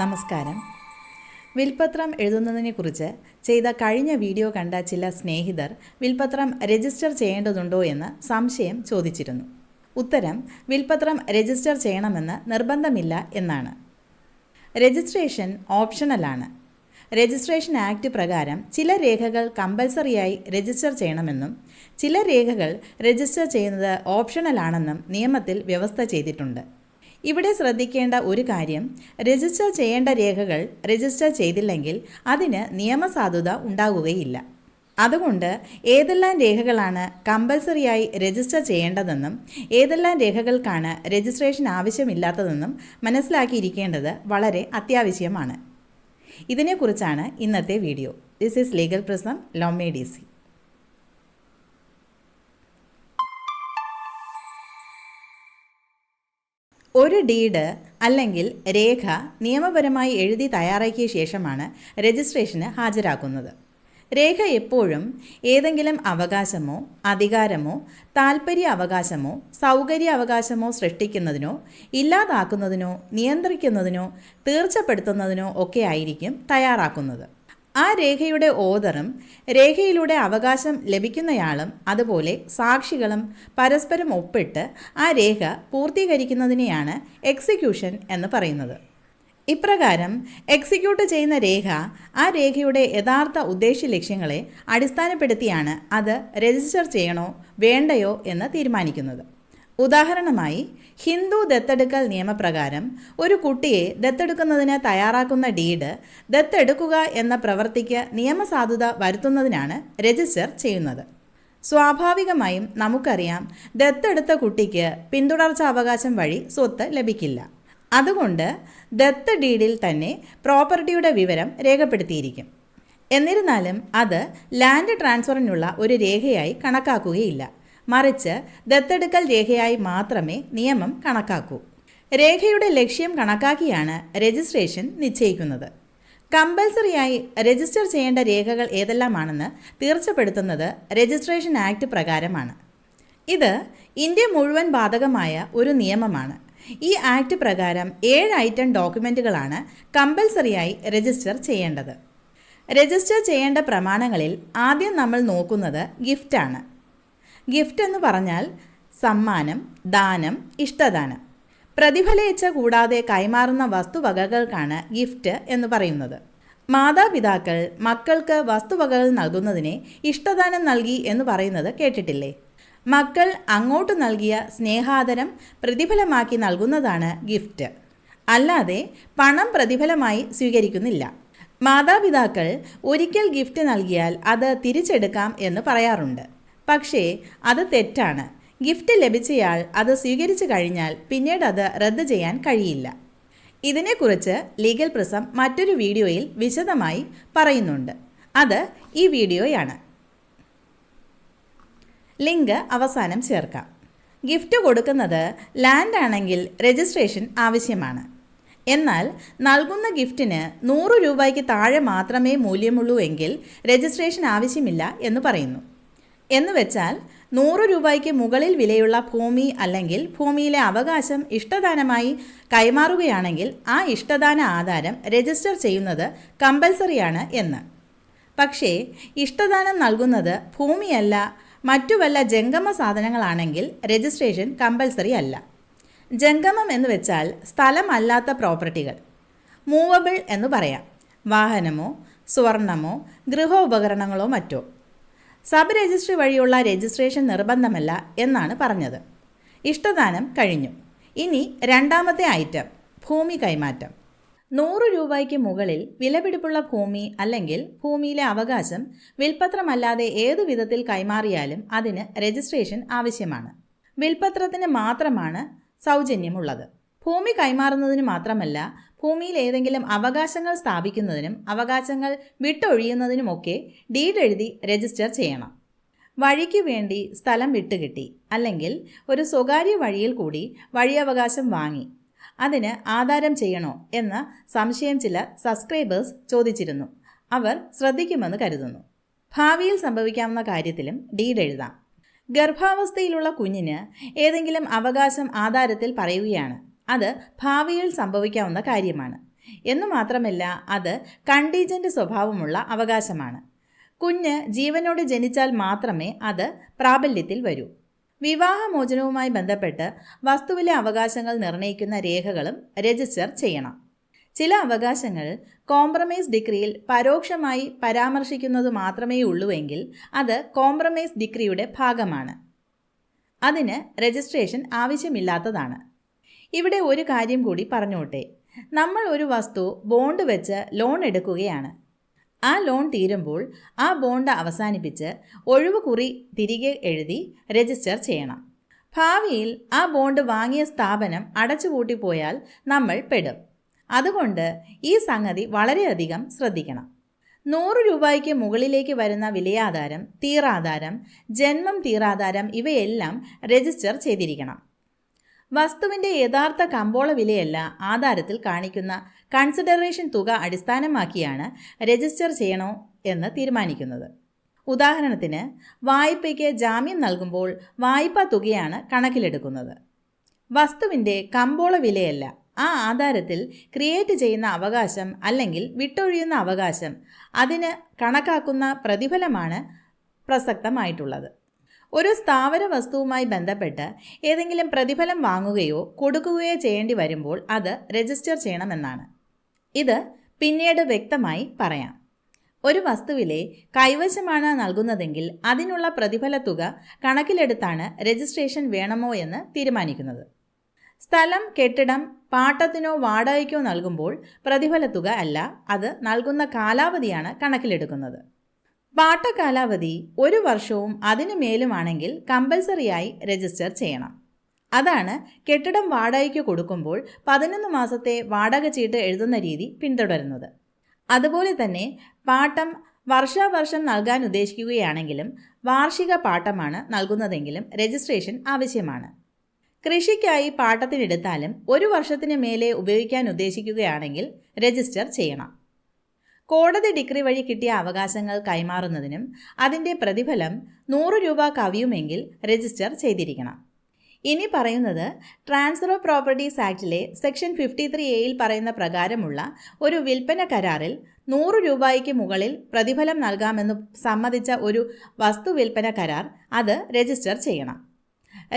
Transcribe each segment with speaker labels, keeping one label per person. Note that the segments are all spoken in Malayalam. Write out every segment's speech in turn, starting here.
Speaker 1: നമസ്കാരം. വിൽപത്രം എഴുതുന്നതിനെക്കുറിച്ച് ചെയ്ത കഴിഞ്ഞ വീഡിയോ കണ്ട ചില സ്നേഹിതർ വിൽപത്രം രജിസ്റ്റർ ചെയ്യേണ്ടതുണ്ടോ എന്ന് സംശയം ചോദിച്ചിരുന്നു. ഉത്തരം വിൽപത്രം രജിസ്റ്റർ ചെയ്യണമെന്ന് നിർബന്ധമില്ല എന്നാണ്. രജിസ്ട്രേഷൻ ഓപ്ഷണലാണ്. രജിസ്ട്രേഷൻ ആക്ട് പ്രകാരം ചില രേഖകൾ കമ്പൽസറിയായി രജിസ്റ്റർ ചെയ്യണമെന്നും ചില രേഖകൾ രജിസ്റ്റർ ചെയ്യുന്നത് ഓപ്ഷണലാണെന്നും നിയമത്തിൽ വ്യവസ്ഥ ചെയ്തിട്ടുണ്ട്. ഇവിടെ ശ്രദ്ധിക്കേണ്ട ഒരു കാര്യം രജിസ്റ്റർ ചെയ്യേണ്ട രേഖകൾ രജിസ്റ്റർ ചെയ്തില്ലെങ്കിൽ അതിന് നിയമസാധുത ഉണ്ടാകുകയില്ല അതുകൊണ്ട് ഏതെല്ലാം രേഖകളാണ് കമ്പൽസറിയായി രജിസ്റ്റർ ചെയ്യേണ്ടതെന്നും ഏതെല്ലാം രേഖകൾക്കാണ് രജിസ്ട്രേഷൻ ആവശ്യമില്ലാത്തതെന്നും മനസ്സിലാക്കിയിരിക്കേണ്ടത് വളരെ അത്യാവശ്യമാണ്. ഇതിനെക്കുറിച്ചാണ് ഇന്നത്തെ video. This is legal prism Lomy D C ഒരു ഡീഡ് അല്ലെങ്കിൽ രേഖ നിയമപരമായി എഴുതി തയ്യാറാക്കിയ ശേഷമാണ് രജിസ്ട്രേഷന് ഹാജരാക്കുന്നത്. രേഖ എപ്പോഴും ഏതെങ്കിലും അവകാശമോ അധികാരമോ താൽപ്പര്യ അവകാശമോ സൗകര്യ അവകാശമോ സൃഷ്ടിക്കുന്നതിനോ ഇല്ലാതാക്കുന്നതിനോ നിയന്ത്രിക്കുന്നതിനോ തീർച്ചപ്പെടുത്തുന്നതിനോ ഒക്കെ ആയിരിക്കും തയ്യാറാക്കുന്നത്. ആ രേഖയുടെ ഓതറും രേഖയിലൂടെ അവകാശം ലഭിക്കുന്നയാളും അതുപോലെ സാക്ഷികളും പരസ്പരം ഒപ്പിട്ട് ആ രേഖ പൂർത്തീകരിക്കുന്നതിനെയാണ് എക്സിക്യൂഷൻ എന്ന് പറയുന്നത്. ഇപ്രകാരം എക്സിക്യൂട്ട് ചെയ്യുന്ന രേഖ ആ രേഖയുടെ യഥാർത്ഥ ഉദ്ദേശ ലക്ഷ്യങ്ങളെ അടിസ്ഥാനപ്പെടുത്തിയാണ് അത് രജിസ്റ്റർ ചെയ്യണോ വേണ്ടയോ എന്ന് തീരുമാനിക്കുന്നത്. ഉദാഹരണമായി ഹിന്ദു ദത്തെടുക്കൽ നിയമപ്രകാരം ഒരു കുട്ടിയെ ദത്തെടുക്കുന്നതിന് തയ്യാറാക്കുന്ന ഡീഡ് ദത്തെടുക്കുക എന്ന പ്രവൃത്തിക്ക് നിയമസാധുത വരുത്തുന്നതിനാണ് രജിസ്റ്റർ ചെയ്യുന്നത്. സ്വാഭാവികമായും നമുക്കറിയാം ദത്തെടുത്ത കുട്ടിക്ക് പിന്തുടർച്ചാവകാശം വഴി സ്വത്ത് ലഭിക്കില്ല. അതുകൊണ്ട് ദത്ത് ഡീഡിൽ തന്നെ പ്രോപ്പർട്ടിയുടെ വിവരം രേഖപ്പെടുത്തിയിരിക്കും. എന്നിരുന്നാലും അത് ലാൻഡ് ട്രാൻസ്ഫറിനുള്ള ഒരു രേഖയായി കണക്കാക്കുകയില്ല. മറിച്ച് ദത്തെടുക്കൽ രേഖയായി മാത്രമേ നിയമം കണക്കാക്കൂ. രേഖയുടെ ലക്ഷ്യം കണക്കാക്കിയാണ് രജിസ്ട്രേഷൻ നിശ്ചയിക്കുന്നത്. കമ്പൽസറിയായി രജിസ്റ്റർ ചെയ്യേണ്ട രേഖകൾ ഏതെല്ലാമാണെന്ന് തീർച്ചപ്പെടുത്തുന്നത് രജിസ്ട്രേഷൻ ആക്ട് പ്രകാരമാണ്. ഇത് ഇന്ത്യ മുഴുവൻ ബാധകമായ ഒരു നിയമമാണ്. ഈ ആക്ട് പ്രകാരം ഏഴ് ഐറ്റം ഡോക്യുമെന്റുകളാണ് കമ്പൽസറിയായി രജിസ്റ്റർ ചെയ്യേണ്ടത്. രജിസ്റ്റർ ചെയ്യേണ്ട പ്രമാണങ്ങളിൽ ആദ്യം നമ്മൾ നോക്കുന്നത് ഗിഫ്റ്റാണ്. ഗിഫ്റ്റ് എന്ന് പറഞ്ഞാൽ സമ്മാനം ദാനം ഇഷ്ടദാനം. പ്രതിഫലേച്ഛ കൂടാതെ കൈമാറുന്ന വസ്തുവകകൾക്കാണ് ഗിഫ്റ്റ് എന്ന് പറയുന്നത്. മാതാപിതാക്കൾ മക്കൾക്ക് വസ്തുവകകൾ നൽകുന്നതിനെ ഇഷ്ടദാനം നൽകി എന്ന് പറയുന്നത് കേട്ടിട്ടില്ലേ? മക്കൾ അങ്ങോട്ട് നൽകിയ സ്നേഹാദരം പ്രതിഫലമാക്കി നൽകുന്നതാണ് ഗിഫ്റ്റ്. അല്ലാതെ പണം പ്രതിഫലമായി സ്വീകരിക്കുന്നില്ല. മാതാപിതാക്കൾ ഒരിക്കൽ ഗിഫ്റ്റ് നൽകിയാൽ അത് തിരിച്ചെടുക്കാം എന്ന് പറയാറുണ്ട്. പക്ഷേ അത് തെറ്റാണ്. ഗിഫ്റ്റ് ലഭിച്ചയാൾ അത് സ്വീകരിച്ചു കഴിഞ്ഞാൽ പിന്നീട് അത് റദ്ദ് ചെയ്യാൻ കഴിയില്ല. ഇതിനെക്കുറിച്ച് ലീഗൽ പ്രസം മറ്റൊരു വീഡിയോയിൽ വിശദമായി പറയുന്നുണ്ട്. അത് ഈ വീഡിയോയാണ്. ലിങ്ക് അവസാനം ചേർക്കാം. ഗിഫ്റ്റ് കൊടുക്കുന്നത് ലാൻഡ് ആണെങ്കിൽ രജിസ്ട്രേഷൻ ആവശ്യമാണ്. എന്നാൽ നൽകുന്ന ഗിഫ്റ്റിന് നൂറ് രൂപയ്ക്ക് താഴെ മാത്രമേ മൂല്യമുള്ളൂ എങ്കിൽ രജിസ്ട്രേഷൻ ആവശ്യമില്ല എന്ന് പറയുന്നു. എന്ന് വെച്ചാൽ നൂറ് രൂപയ്ക്ക് മുകളിൽ വിലയുള്ള ഭൂമി അല്ലെങ്കിൽ ഭൂമിയിലെ അവകാശം ഇഷ്ടദാനമായി കൈമാറുകയാണെങ്കിൽ ആ ഇഷ്ടദാന ആധാരം രജിസ്റ്റർ ചെയ്യുന്നത് കമ്പൽസറിയാണ് എന്ന്. പക്ഷേ ഇഷ്ടദാനം നൽകുന്നത് ഭൂമിയല്ല മറ്റു വല്ല ജംഗമ സാധനങ്ങളാണെങ്കിൽ രജിസ്ട്രേഷൻ കമ്പൽസറി അല്ല. ജംഗമം എന്ന് വെച്ചാൽ സ്ഥലമല്ലാത്ത പ്രോപ്പർട്ടികൾ. മൂവബിൾ എന്ന് പറയാം. വാഹനമോ സ്വർണമോ ഗൃഹോപകരണങ്ങളോ മറ്റോ. സബ് രജിസ്ട്രി വഴിയുള്ള രജിസ്ട്രേഷൻ നിർബന്ധമല്ല എന്നാണ് പറഞ്ഞത്. ഇഷ്ടദാനം കഴിഞ്ഞു. ഇനി രണ്ടാമത്തെ ഐറ്റം ഭൂമി കൈമാറ്റം. നൂറ് രൂപയ്ക്ക് മുകളിൽ വിലപിടിപ്പുള്ള ഭൂമി അല്ലെങ്കിൽ ഭൂമിയിലെ അവകാശം വിൽപ്പത്രമല്ലാതെ ഏതു വിധത്തിൽ കൈമാറിയാലും അതിന് രജിസ്ട്രേഷൻ ആവശ്യമാണ്. വിൽപ്പത്രത്തിന് മാത്രമാണ് സൗജന്യമുള്ളത്. ഭൂമി കൈമാറുന്നതിന് മാത്രമല്ല ഭൂമിയിൽ ഏതെങ്കിലും അവകാശങ്ങൾ സ്ഥാപിക്കുന്നതിനും അവകാശങ്ങൾ വിട്ടൊഴിയുന്നതിനുമൊക്കെ ഡീഡ് എഴുതി രജിസ്റ്റർ ചെയ്യണം. വഴിക്ക് വേണ്ടി സ്ഥലം വിട്ടുകിട്ടി. അല്ലെങ്കിൽ ഒരു സ്വകാര്യ വഴിയിൽ കൂടി വഴിയവകാശം വാങ്ങി. അതിന് ആധാരം ചെയ്യണോ എന്ന് സംശയം ചില സബ്സ്ക്രൈബേഴ്സ് ചോദിച്ചിരുന്നു. അവർ ശ്രദ്ധിക്കുമെന്ന് കരുതുന്നു. ഭാവിയിൽ സംഭവിക്കാവുന്ന കാര്യത്തിലും ഡീഡ് എഴുതാം. ഗർഭാവസ്ഥയിലുള്ള കുഞ്ഞിന് ഏതെങ്കിലും അവകാശം ആധാരത്തിൽ പറയുകയാണ്. അത് ഭാവിയിൽ സംഭവിക്കാവുന്ന കാര്യമാണ്. എന്നു മാത്രമല്ല അത് കണ്ടീജന്റ് സ്വഭാവമുള്ള അവകാശമാണ്. കുഞ്ഞ് ജീവനോട് ജനിച്ചാൽ മാത്രമേ അത് പ്രാബല്യത്തിൽ വരൂ. വിവാഹമോചനവുമായി ബന്ധപ്പെട്ട് വസ്തുവിലെ അവകാശങ്ങൾ നിർണയിക്കുന്ന രേഖകളും രജിസ്റ്റർ ചെയ്യണം. ചില അവകാശങ്ങൾ കോംപ്രമൈസ് ഡിഗ്രിയിൽ പരോക്ഷമായി പരാമർശിക്കുന്നത് മാത്രമേ ഉള്ളൂവെങ്കിൽ അത് കോംപ്രമൈസ് ഡിഗ്രിയുടെ ഭാഗമാണ്. അതിന് രജിസ്ട്രേഷൻ ആവശ്യമില്ലാത്തതാണ്. ഇവിടെ ഒരു കാര്യം കൂടി പറഞ്ഞോട്ടെ. നമ്മൾ ഒരു വസ്തു ബോണ്ട് വെച്ച് ലോൺ എടുക്കുകയാണ്. ആ ലോൺ തീരുമ്പോൾ ആ ബോണ്ട് അവസാനിപ്പിച്ച് ഒഴിവ് കുറി തിരികെ എഴുതി രജിസ്റ്റർ ചെയ്യണം. ഭാവിയിൽ ആ ബോണ്ട് വാങ്ങിയ സ്ഥാപനം അടച്ചുപൂട്ടിപ്പോയാൽ നമ്മൾ പെടും. അതുകൊണ്ട് ഈ സംഗതി വളരെയധികം ശ്രദ്ധിക്കണം. നൂറ് രൂപയ്ക്ക് മുകളിലേക്ക് വരുന്ന വിലയാധാരം തീറാധാരം ജന്മം തീറാധാരം ഇവയെല്ലാം രജിസ്റ്റർ ചെയ്തിരിക്കണം. വസ്തുവിന്റെ യഥാർത്ഥ കമ്പോള വിലയല്ല ആധാരത്തിൽ കാണിക്കുന്ന കൺസിഡറേഷൻ തുക അടിസ്ഥാനമാക്കിയാണ് രജിസ്റ്റർ ചെയ്യണോ എന്ന് തീരുമാനിക്കുന്നത്. ഉദാഹരണത്തിന് വായ്പയ്ക്ക് ജാമ്യം നൽകുമ്പോൾ വായ്പാ തുകയാണ് കണക്കിലെടുക്കുന്നത്. വസ്തുവിന്റെ കമ്പോള വിലയല്ല ആ ആധാരത്തിൽ ക്രിയേറ്റ് ചെയ്യുന്ന അവകാശം അല്ലെങ്കിൽ വിട്ടൊഴിയുന്ന അവകാശം അതിന് കണക്കാക്കുന്ന പ്രതിഫലമാണ് പ്രസക്തമായിട്ടുള്ളത്. ഒരു സ്ഥാവര വസ്തുവുമായി ബന്ധപ്പെട്ട് ഏതെങ്കിലും പ്രതിഫലം വാങ്ങുകയോ കൊടുക്കുകയോ ചെയ്യേണ്ടി വരുമ്പോൾ അത് രജിസ്റ്റർ ചെയ്യണമെന്നാണ്. ഇത് പിന്നീട് വ്യക്തമായി പറയാം. ഒരു വസ്തുവിലെ കൈവശമാണ് നൽകുന്നതെങ്കിൽ അതിനുള്ള പ്രതിഫല തുക കണക്കിലെടുത്താണ് രജിസ്ട്രേഷൻ വേണമോ എന്ന് തീരുമാനിക്കുന്നത്. സ്ഥലം കെട്ടിടം പാട്ടത്തിനോ വാടകയ്ക്കോ നൽകുമ്പോൾ പ്രതിഫല തുക അല്ല അത് നൽകുന്ന കാലാവധിയാണ് കണക്കിലെടുക്കുന്നത്. പാട്ട കാലാവധി ഒരു വർഷവും അതിനു മേലുമാണെങ്കിൽ കമ്പൽസറിയായി രജിസ്റ്റർ ചെയ്യണം. അതാണ് കെട്ടിടം വാടകയ്ക്ക് കൊടുക്കുമ്പോൾ പതിനൊന്ന് മാസത്തെ വാടക ചീട്ട് എഴുതുന്ന രീതി പിന്തുടരുന്നത്. അതുപോലെ തന്നെ പാട്ടം വർഷാവർഷം നൽകാൻ ഉദ്ദേശിക്കുകയാണെങ്കിലും വാർഷിക പാട്ടമാണ് നൽകുന്നതെങ്കിലും രജിസ്ട്രേഷൻ ആവശ്യമാണ്. കൃഷിക്കായി പാട്ടത്തിനെടുത്താലും ഒരു വർഷത്തിന് മേലെ ഉപയോഗിക്കാൻ ഉദ്ദേശിക്കുകയാണെങ്കിൽ രജിസ്റ്റർ ചെയ്യണം. കോടതി ഡിഗ്രി വഴി കിട്ടിയ അവകാശങ്ങൾ കൈമാറുന്നതിനും അതിന്റെ പ്രതിഫലം നൂറ് രൂപ കവിയുമെങ്കിൽ രജിസ്റ്റർ ചെയ്തിരിക്കണം. ഇനി പറയുന്നത് ട്രാൻസ്ഫർ ഓഫ് പ്രോപ്പർട്ടീസ് ആക്ടിലെ സെക്ഷൻ ഫിഫ്റ്റി ത്രീ എയിൽ പറയുന്ന പ്രകാരമുള്ള ഒരു വിൽപ്പന കരാറിൽ നൂറ് രൂപയ്ക്ക് മുകളിൽ പ്രതിഫലം നൽകാമെന്ന് സമ്മതിച്ച ഒരു വസ്തു വിൽപ്പന കരാർ അത് രജിസ്റ്റർ ചെയ്യണം.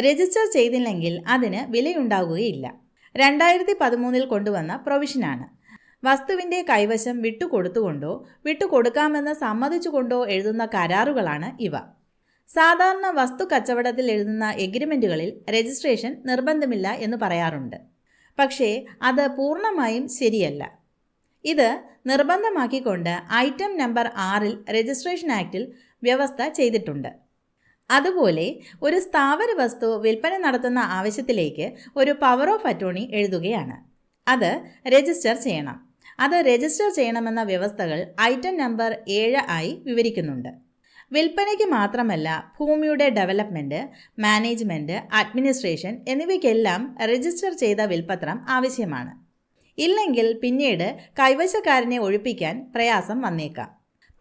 Speaker 1: രജിസ്റ്റർ ചെയ്തില്ലെങ്കിൽ അതിന് വിലയുണ്ടാകുകയില്ല രണ്ടായിരത്തി പതിമൂന്നിൽ കൊണ്ടുവന്ന പ്രൊവിഷനാണ്. വസ്തുവിന്റെ കൈവശം വിട്ടുകൊടുത്തുകൊണ്ടോ വിട്ടുകൊടുക്കാമെന്ന് സമ്മതിച്ചുകൊണ്ടോ എഴുതുന്ന കരാറുകളാണ് ഇവ. സാധാരണ വസ്തു കച്ചവടത്തിൽ എഴുതുന്ന എഗ്രിമെന്റുകളിൽ രജിസ്ട്രേഷൻ നിർബന്ധമില്ല എന്ന് പറയാറുണ്ട്. പക്ഷേ അത് പൂർണമായും ശരിയല്ല. ഇത് നിർബന്ധമാക്കിക്കൊണ്ട് ഐറ്റം നമ്പർ ആറിൽ രജിസ്ട്രേഷൻ ആക്റ്റിൽ വ്യവസ്ഥ ചെയ്തിട്ടുണ്ട്. അതുപോലെ ഒരു സ്ഥാവര വസ്തു വിൽപ്പന നടത്തുന്ന ആവശ്യത്തിലേക്ക് ഒരു പവർ ഓഫ് അറ്റോണി എഴുതുകയാണ്. അത് രജിസ്റ്റർ ചെയ്യണം. അത് രജിസ്റ്റർ ചെയ്യണമെന്ന വ്യവസ്ഥകൾ ഐറ്റം നമ്പർ ഏഴ് ആയി വിവരിക്കുന്നുണ്ട്. വിൽപ്പനയ്ക്ക് മാത്രമല്ല ഭൂമിയുടെ ഡെവലപ്മെന്റ് മാനേജ്മെന്റ് അഡ്മിനിസ്ട്രേഷൻ എന്നിവയ്ക്കെല്ലാം രജിസ്റ്റർ ചെയ്ത വിൽപ്പത്രം ആവശ്യമാണ്. ഇല്ലെങ്കിൽ പിന്നീട് കൈവശക്കാരനെ ഒഴിപ്പിക്കാൻ പ്രയാസം വന്നേക്കാം.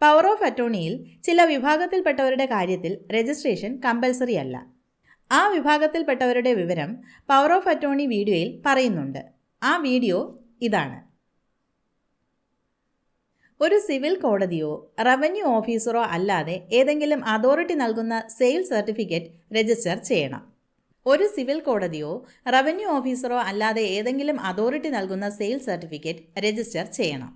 Speaker 1: പവർ ഓഫ് അറ്റോണിയിൽ ചില വിഭാഗത്തിൽപ്പെട്ടവരുടെ കാര്യത്തിൽ രജിസ്ട്രേഷൻ കമ്പൽസറി അല്ല. ആ വിഭാഗത്തിൽപ്പെട്ടവരുടെ വിവരം പവർ ഓഫ് അറ്റോണി വീഡിയോയിൽ പറയുന്നുണ്ട്. ആ വീഡിയോ ഇതാണ്. ഒരു സിവിൽ കോടതിയോ റവന്യൂ ഓഫീസറോ അല്ലാതെ ഏതെങ്കിലും അതോറിറ്റി നൽകുന്ന സെയിൽ സർട്ടിഫിക്കറ്റ് രജിസ്റ്റർ ചെയ്യണം. ഒരു സിവിൽ കോടതിയോ റവന്യൂ ഓഫീസറോ അല്ലാതെ ഏതെങ്കിലും അതോറിറ്റി നൽകുന്ന സെയിൽ സർട്ടിഫിക്കറ്റ് രജിസ്റ്റർ ചെയ്യണം.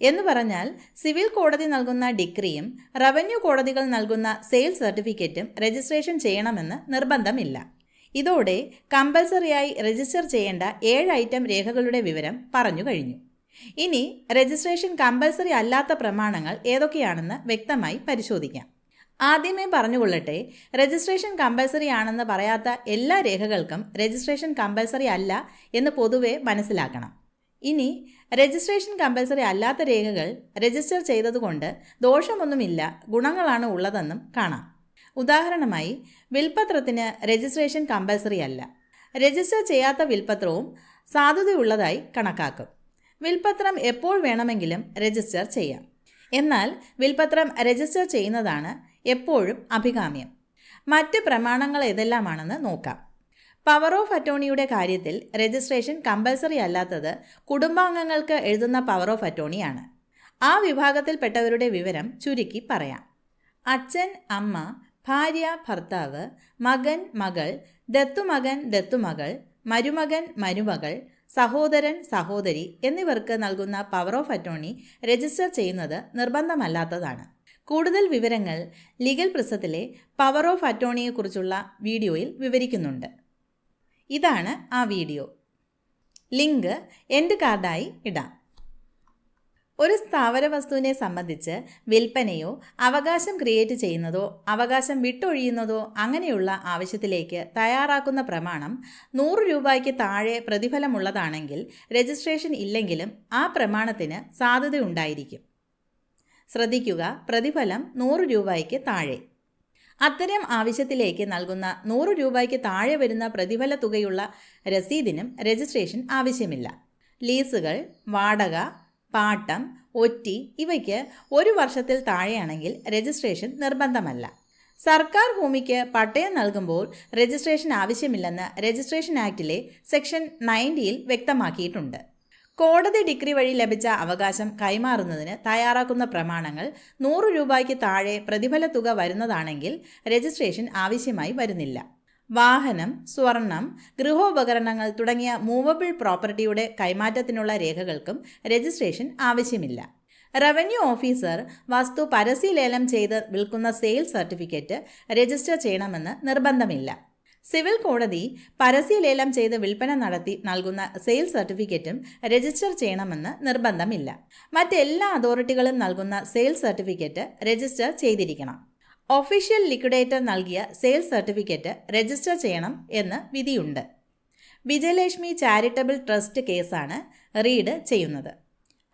Speaker 1: എന്ന് പറഞ്ഞാൽ സിവിൽ കോടതി നൽകുന്ന ഡിഗ്രിയും റവന്യൂ കോടതികൾ നൽകുന്ന സെയിൽ സർട്ടിഫിക്കറ്റും രജിസ്ട്രേഷൻ ചെയ്യണമെന്ന് നിർബന്ധമില്ല. ഇതോടെ കമ്പൽസറിയായി രജിസ്റ്റർ ചെയ്യേണ്ട ഏഴ് ഐറ്റം രേഖകളുടെ വിവരം പറഞ്ഞു കഴിഞ്ഞു. ഇനി രജിസ്ട്രേഷൻ കമ്പൽസറി അല്ലാത്ത പ്രമാണങ്ങൾ ഏതൊക്കെയാണെന്ന് വ്യക്തമായി പരിശോധിക്കാം. ആദ്യമേ പറഞ്ഞുകൊള്ളട്ടെ രജിസ്ട്രേഷൻ കമ്പൽസറി ആണെന്ന് പറയാത്ത എല്ലാ രേഖകൾക്കും രജിസ്ട്രേഷൻ കമ്പൽസറി അല്ല എന്ന് പൊതുവെ മനസ്സിലാക്കണം. ഇനി രജിസ്ട്രേഷൻ കമ്പൽസറി അല്ലാത്ത രേഖകൾ രജിസ്റ്റർ ചെയ്തതുകൊണ്ട് ദോഷമൊന്നുമില്ല ഗുണങ്ങളാണ് ഉള്ളതെന്നും കാണാം. ഉദാഹരണമായി വിൽപത്രത്തിന് രജിസ്ട്രേഷൻ കമ്പൽസറി അല്ല. രജിസ്റ്റർ ചെയ്യാത്ത വിൽപത്രവും സാധുതയുള്ളതായി കണക്കാക്കും. വിൽപത്രം എപ്പോൾ വേണമെങ്കിലും രജിസ്റ്റർ ചെയ്യാം. എന്നാൽ വിൽപത്രം രജിസ്റ്റർ ചെയ്യുന്നതാണ് എപ്പോഴും അഭികാമ്യം. മറ്റ് പ്രമാണങ്ങൾ ഏതെല്ലാമാണെന്ന് നോക്കാം. പവർ ഓഫ് അറ്റോണിയുടെ കാര്യത്തിൽ രജിസ്ട്രേഷൻ കമ്പൽസറി അല്ലാത്തത് കുടുംബാംഗങ്ങൾക്ക് എഴുതുന്ന പവർ ഓഫ് അറ്റോണിയാണ് ആ വിഭാഗത്തിൽപ്പെട്ടവരുടെ വിവരം ചുരുക്കി പറയാം. അച്ഛൻ അമ്മ ഭാര്യ ഭർത്താവ് മകൻ മകൾ ദത്തുമകൻ ദത്തുമകൾ മരുമകൻ മരുമകൾ സഹോദരൻ സഹോദരി എന്നിവർക്ക് നൽകുന്ന പവർ ഓഫ് അറ്റോർണി രജിസ്റ്റർ ചെയ്യുന്നത് നിർബന്ധമല്ലാത്തതാണ്. കൂടുതൽ വിവരങ്ങൾ ലീഗൽ പ്രസത്തിലെ പവർ ഓഫ് അറ്റോർണിയെക്കുറിച്ചുള്ള വീഡിയോയിൽ വിവരിക്കുന്നുണ്ട്. ഇതാണ് ആ വീഡിയോ. ലിങ്ക് എന്റെ കാർഡായി ഇടാം. ഒരു സ്ഥാവര വസ്തുവിനെ സംബന്ധിച്ച് വിൽപ്പനയോ അവകാശം ക്രിയേറ്റ് ചെയ്യുന്നതോ അവകാശം വിട്ടൊഴിയുന്നതോ അങ്ങനെയുള്ള ആവശ്യത്തിലേക്ക് തയ്യാറാക്കുന്ന പ്രമാണം നൂറ് രൂപയ്ക്ക് താഴെ പ്രതിഫലമുള്ളതാണെങ്കിൽ രജിസ്ട്രേഷൻ ഇല്ലെങ്കിലും ആ പ്രമാണത്തിന് സാധ്യതയുണ്ടായിരിക്കും ശ്രദ്ധിക്കുക പ്രതിഫലം നൂറ് രൂപയ്ക്ക് താഴെ. അത്തരം ആവശ്യത്തിലേക്ക് നൽകുന്ന നൂറ് രൂപയ്ക്ക് താഴെ വരുന്ന പ്രതിഫല തുകയുള്ള രസീതിനും രജിസ്ട്രേഷൻ ആവശ്യമില്ല. ലീസുകൾ വാടക പാട്ടം ഒറ്റി ഇവയ്ക്ക് ഒരു വർഷത്തിൽ താഴെയാണെങ്കിൽ രജിസ്ട്രേഷൻ നിർബന്ധമല്ല. സർക്കാർ ഭൂമിക്ക് പട്ടയം നൽകുമ്പോൾ രജിസ്ട്രേഷൻ ആവശ്യമില്ലെന്ന് രജിസ്ട്രേഷൻ ആക്ടിലെ സെക്ഷൻ നയന്റിയിൽ വ്യക്തമാക്കിയിട്ടുണ്ട്. കോടതി ഡിഗ്രി വഴി ലഭിച്ച അവകാശം കൈമാറുന്നതിന് തയ്യാറാക്കുന്ന പ്രമാണങ്ങൾ നൂറ് രൂപയ്ക്ക് താഴെ പ്രതിഫല തുക വരുന്നതാണെങ്കിൽ രജിസ്ട്രേഷൻ ആവശ്യമായി വരുന്നില്ല. വാഹനം സ്വർണം ഗൃഹോപകരണങ്ങൾ തുടങ്ങിയ മൂവബിൾ പ്രോപ്പർട്ടിയുടെ കൈമാറ്റത്തിനുള്ള രേഖകൾക്കും രജിസ്ട്രേഷൻ ആവശ്യമില്ല. റവന്യൂ ഓഫീസർ വസ്തു പരസ്യലേലം ചെയ്ത് വിൽക്കുന്ന സെയിൽ സർട്ടിഫിക്കറ്റ് രജിസ്റ്റർ ചെയ്യണമെന്ന് നിർബന്ധമില്ല. സിവിൽ കോടതി പരസ്യലേലം ചെയ്ത് വിൽപ്പന നടത്തി നൽകുന്ന സെയിൽ സർട്ടിഫിക്കറ്റും രജിസ്റ്റർ ചെയ്യണമെന്ന് നിർബന്ധമില്ല. മറ്റെല്ലാ അതോറിറ്റികളും നൽകുന്ന സെയിൽ സർട്ടിഫിക്കറ്റ് രജിസ്റ്റർ ചെയ്തിരിക്കണം. ഒഫീഷ്യൽ ലിക്വിഡേറ്റർ നൽകിയ സെയിൽസ് സർട്ടിഫിക്കറ്റ് രജിസ്റ്റർ ചെയ്യണം എന്ന് വിധിയുണ്ട്. വിജയലക്ഷ്മി ചാരിറ്റബിൾ ട്രസ്റ്റ് കേസാണ് റീഡ് ചെയ്യുന്നത്.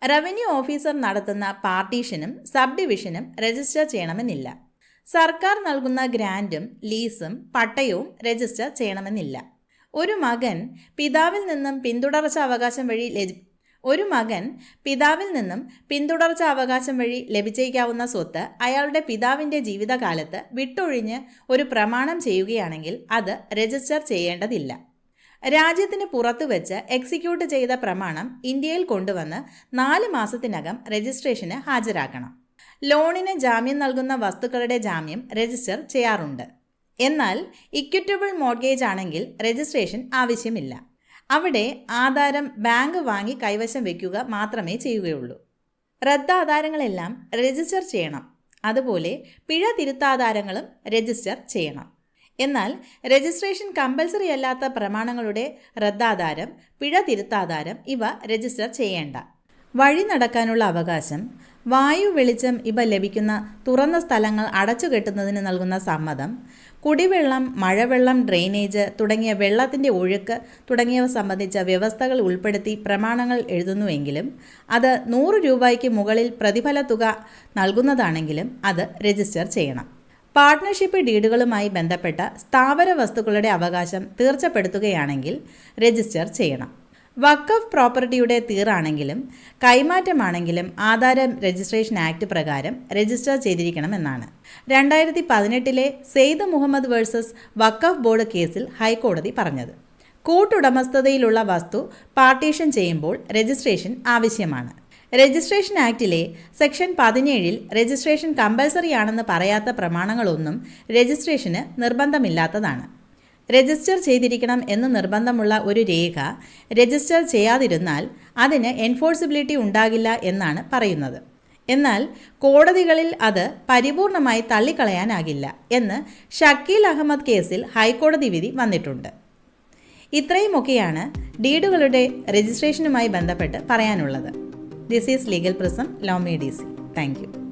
Speaker 1: റവന്യൂ ഓഫീസർ നടത്തുന്ന പാർട്ടീഷനും സബ് ഡിവിഷനും രജിസ്റ്റർ ചെയ്യണമെന്നില്ല. സർക്കാർ നൽകുന്ന ഗ്രാന്റും ലീസും പട്ടയവും രജിസ്റ്റർ ചെയ്യണമെന്നില്ല. ഒരു മകൻ പിതാവിൽ നിന്നും പിന്തുടർച്ച അവകാശം വഴി ഒരു മകൻ പിതാവിൽ നിന്നും പിന്തുടർച്ച അവകാശം വഴി ലഭിച്ചേക്കാവുന്ന സ്വത്ത് അയാളുടെ പിതാവിന്റെ ജീവിതകാലത്ത് വിട്ടൊഴിഞ്ഞ് ഒരു പ്രമാണം ചെയ്യുകയാണെങ്കിൽ അത് രജിസ്റ്റർ ചെയ്യേണ്ടതില്ല. രാജ്യത്തിന് പുറത്തു വെച്ച് എക്സിക്യൂട്ട് ചെയ്ത പ്രമാണം ഇന്ത്യയിൽ കൊണ്ടുവന്ന് നാല് മാസത്തിനകം രജിസ്ട്രേഷന് ഹാജരാക്കണം. ലോണിന് ജാമ്യം നൽകുന്ന വസ്തുക്കളുടെ ജാമ്യം രജിസ്റ്റർ ചെയ്യാറുണ്ട്. എന്നാൽ ഇക്വിറ്റബിൾ മോർഗേജ് ആണെങ്കിൽ രജിസ്ട്രേഷൻ ആവശ്യമില്ല. അവിടെ ആധാരം ബാങ്ക് വാങ്ങി കൈവശം വയ്ക്കുക മാത്രമേ ചെയ്യുകയുള്ളൂ. റദ്ദാധാരങ്ങളെല്ലാം രജിസ്റ്റർ ചെയ്യണം. അതുപോലെ പിഴ തിരുത്താധാരങ്ങളും രജിസ്റ്റർ ചെയ്യണം. എന്നാൽ രജിസ്ട്രേഷൻ കമ്പൽസറി അല്ലാത്ത പ്രമാണങ്ങളുടെ റദ്ദാധാരം പിഴ തിരുത്താധാരം ഇവ രജിസ്റ്റർ ചെയ്യേണ്ട. വഴി നടക്കാനുള്ള അവകാശം വായു വെളിച്ചം ഇവ ലഭിക്കുന്ന തുറന്ന സ്ഥലങ്ങൾ അടച്ചു അടച്ചുകെട്ടുന്നതിന് നൽകുന്ന സമ്മതം കുടിവെള്ളം മഴവെള്ളം ഡ്രെയിനേജ് തുടങ്ങിയ വെള്ളത്തിന്റെ ഒഴുക്ക് തുടങ്ങിയവ സംബന്ധിച്ച വ്യവസ്ഥകൾ ഉൾപ്പെടുത്തി പ്രമാണങ്ങൾ എഴുതുന്നുവെങ്കിലും അത് നൂറ് രൂപയ്ക്ക് മുകളിൽ പ്രതിഫല തുക നൽകുന്നതാണെങ്കിലും അത് രജിസ്റ്റർ ചെയ്യണം. പാർട്ട്ണർഷിപ്പ് ഡീഡുകളുമായി ബന്ധപ്പെട്ട സ്ഥാപന വസ്തുക്കളുടെ അവകാശം തീർച്ചപ്പെടുത്തുകയാണെങ്കിൽ രജിസ്റ്റർ ചെയ്യണം. വക്കഫ് പ്രോപ്പർട്ടിയുടെ തീറാണെങ്കിലും കൈമാറ്റമാണെങ്കിലും ആധാരം രജിസ്ട്രേഷൻ ആക്ട് പ്രകാരം രജിസ്റ്റർ ചെയ്തിരിക്കണമെന്നാണ്. രണ്ടായിരത്തി പതിനെട്ടിലെ സെയ്ദ് മുഹമ്മദ് വേഴ്സസ് വക്കഫ് ബോർഡ് കേസിൽ ഹൈക്കോടതി പറഞ്ഞത്. കൂട്ടുടമസ്ഥതയിലുള്ള വസ്തു പാർട്ടീഷൻ ചെയ്യുമ്പോൾ രജിസ്ട്രേഷൻ ആവശ്യമാണ്. രജിസ്ട്രേഷൻ ആക്ടിലെ സെക്ഷൻ പതിനേഴിൽ രജിസ്ട്രേഷൻ കമ്പൽസറി ആണെന്ന് പറയാത്ത പ്രമാണങ്ങളൊന്നും രജിസ്ട്രേഷന് നിർബന്ധമില്ലാത്തതാണ്. രജിസ്റ്റർ ചെയ്തിരിക്കണം എന്ന് നിർബന്ധമുള്ള ഒരു രേഖ രജിസ്റ്റർ ചെയ്യാതിരുന്നാൽ അതിന് എൻഫോഴ്സിബിലിറ്റി ഉണ്ടാകില്ല എന്നാണ് പറയുന്നത്. എന്നാൽ കോടതികളിൽ അത് പരിപൂർണമായി തള്ളിക്കളയാനാകില്ല എന്ന് ഷക്കീൽ അഹമ്മദ് കേസിൽ ഹൈക്കോടതി വിധി വന്നിട്ടുണ്ട്. ഇത്രയുമൊക്കെയാണ് ഡീഡുകളുടെ രജിസ്ട്രേഷനുമായി ബന്ധപ്പെട്ട് പറയാനുള്ളത്. This is legal prism Lomy D C thank you